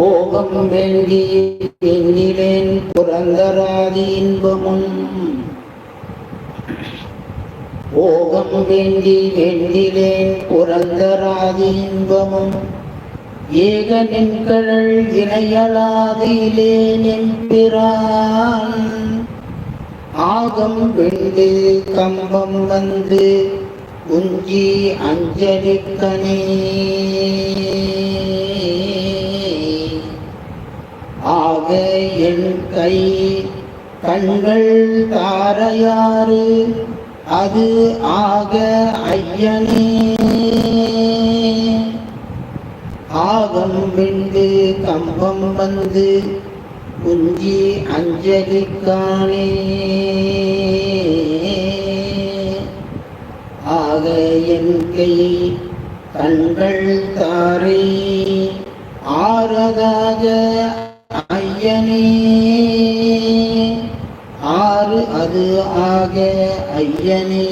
போகம் வேண்டி எண்ணிலேன் புரந்தராதி இன்பமும். போகம் வேண்டி வெண்டிலேன் புரந்தராதி இன்பமும். ஏகனின் நின்கழல் இணையலாதிலேன் எம்பிரான். ஆகம் வெண்டு கம்பம் வந்து உஞ்சி அஞ்சலிக்கனே என் கை. கண்கள் தாரையாறு. அது ஆக ஐயனே. ஆகம் வெண்டு கம்பம் வந்து குஞ்சி அஞ்சலிக்கானே. ஆக என் கை. கண்கள் தாரை. ஆறதாக ஐயனே ஆறு அது ஆக ஐயனே.